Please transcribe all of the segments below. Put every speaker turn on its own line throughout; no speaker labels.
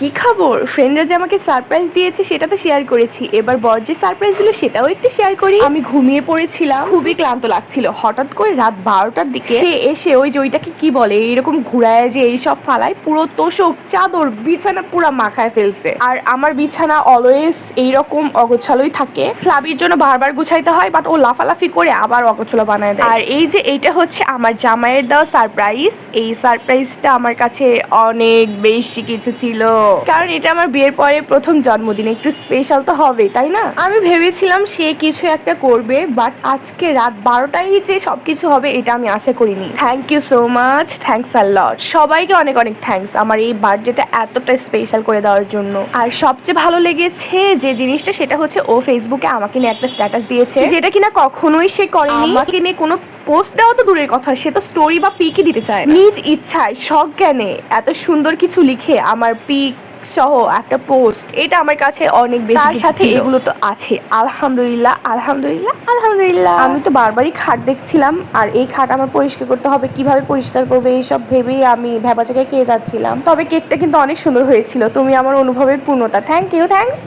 কি খবর? ফ্রেন্ডরা যে আমাকে সারপ্রাইজ দিয়েছে, সেটা তো শেয়ার করেছি। এবার বর যে সারপ্রাইজ দিল, সেটাও একটু শেয়ার করি। আমি ঘুমিয়ে পড়েছিলাম। খুবই ক্লান্ত লাগছিল। হঠাৎ করে রাত বারোটার দিকে সে এসে ওই যে ওইটাকে কি বলে, এরকম ঘুরায় যে এইসব ফালায়, পুরো তোষক, চাদর, বিছানা পুরো মাখায় ফেলছে। আর আমার বিছানা অলওয়েজ এইরকম অগোছালোই থাকে। ফ্লাবির জন্য বারবার গুছাইতে হয় বাট ও লাফালাফি করে আবার অগোছালো বানায় দেয়। আর এই যে এইটা হচ্ছে আমার জামাইয়ের দেওয়া সারপ্রাইজ এই সারপ্রাইজটা আমার কাছে অনেক বেশি কিছু ছিল। কারণ এটা আমার বিয়ের পরে প্রথম জন্মদিন একটু স্পেশাল তো হবেই তাই না? আমি ভেবেছিলাম সে কিছু একটা করবে বাট আজকে রাত বারোটায় যে সবকিছু হবে এটা আমি আশা করিনি। Thank you so much thanks a lot সবাইকে অনেক অনেক থ্যাঙ্কস আমার এই বার্থডেটা এতটা স্পেশাল করে দেওয়ার জন্য। আর সবচেয়ে ভালো লেগেছে যে জিনিসটা সেটা হচ্ছে ও ফেসবুকে আমাকে নিয়ে একটা স্ট্যাটাস দিয়েছে যেটা কিনা কখনোই সে করেনি। আমাকে নিয়ে কোনো পোস্ট দেওয়া তো দূরের কথা সে তো স্টোরি বা পিকই দিতে চায় নিজ ইচ্ছায় শখ জ্ঞানে এত সুন্দর কিছু লিখে আমার পিক সহ একটা পোস্ট এটা আমার কাছে অনেক বেশি তার সাথে এগুলো তো আছে। আলহামদুলিল্লাহ আলহামদুলিল্লাহ আলহামদুলিল্লাহ। আমি তো বারবারই খাট দেখছিলাম আর এই খাট আমার পরিষ্কার করতে হবে কীভাবে পরিষ্কার করবে এইসব ভেবেই আমি ভেবা জায়গায় খেয়ে যাচ্ছিলাম। তবে কেকটা কিন্তু অনেক সুন্দর হয়েছিল তুমি আমার অনুভবের পূর্ণতা। থ্যাংক ইউ থ্যাংকস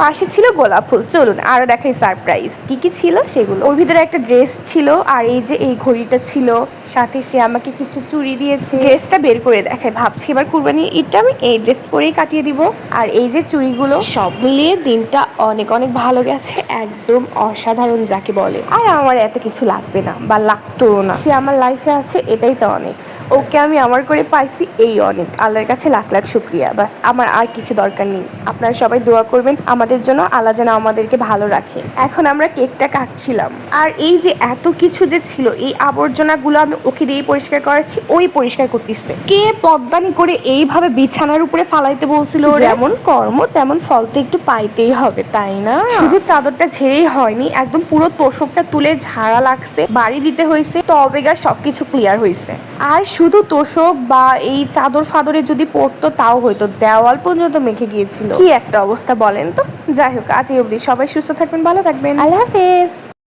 পাশে ছিল গোলাপ ফুল। চলুন আরও দেখাই সারপ্রাইজ কি কি ছিল সেগুলো? ওর ভিতরে একটা ড্রেস ছিল আর এই যে এই ঘড়িটা ছিল, সাথে সে আমাকে কিছু চুড়ি দিয়েছে। ড্রেসটা বের করে দেখায় ভাবছি এবার কুরবানি ঈদটা আমি এই ড্রেস পরেই কাটিয়ে দিব। আর এই যে চুড়িগুলো, সব মিলিয়ে দিনটা অনেক অনেক ভালো গেছে, একদম অসাধারণ যাকে বলে। আর আমার এত কিছু লাগবে না বা লাগতো না। সে আমার লাইফে আছে, এটাই তো অনেক। ওকে আমি আমার করে পাইছি এই অনেক। আল্লাহর কাছে লাখ লাখ শুক্রিয়া। বাস আমার আর কিছু দরকার নেই। আপনারা সবাই দোয়া করবেন আমাদের জন্য আল্লাহ যেন আমাদেরকে ভালো রাখে। এখন আমরা কেকটা কাটছিলাম। আর এই যে এত কিছু যে ছিল এই আবর্জনাগুলো আমি ওকে দিয়ে পরিষ্কার করাচ্ছি ওই পরিষ্কার করতেছে। কে পদ্মানি করে এইভাবে বিছানার উপরে ফালাইতে বলছিল যেমন কর্ম তেমন ফল তো একটু পাইতেই হবে তাই না? শুধু চাদরটা ঝেড়েই হয়নি একদম পুরো তোষকটা তুলে ঝাড়া লাগছে বাড়ি দিতে হয়েছে তবে গা সবকিছু ক্লিয়ার হয়েছে। আর শুধু তোষক বা এই চাদর ফাদরে যদি পড়তো, তাও হয়তো দেওয়াল পর্যন্ত মেখে গিয়েছিল। কি একটা অবস্থা বলেন তো? যাই হোক, আজ এই অবধি সবাই সুস্থ থাকবেন, ভালো থাকবেন। আল্লাহ হাফেজ।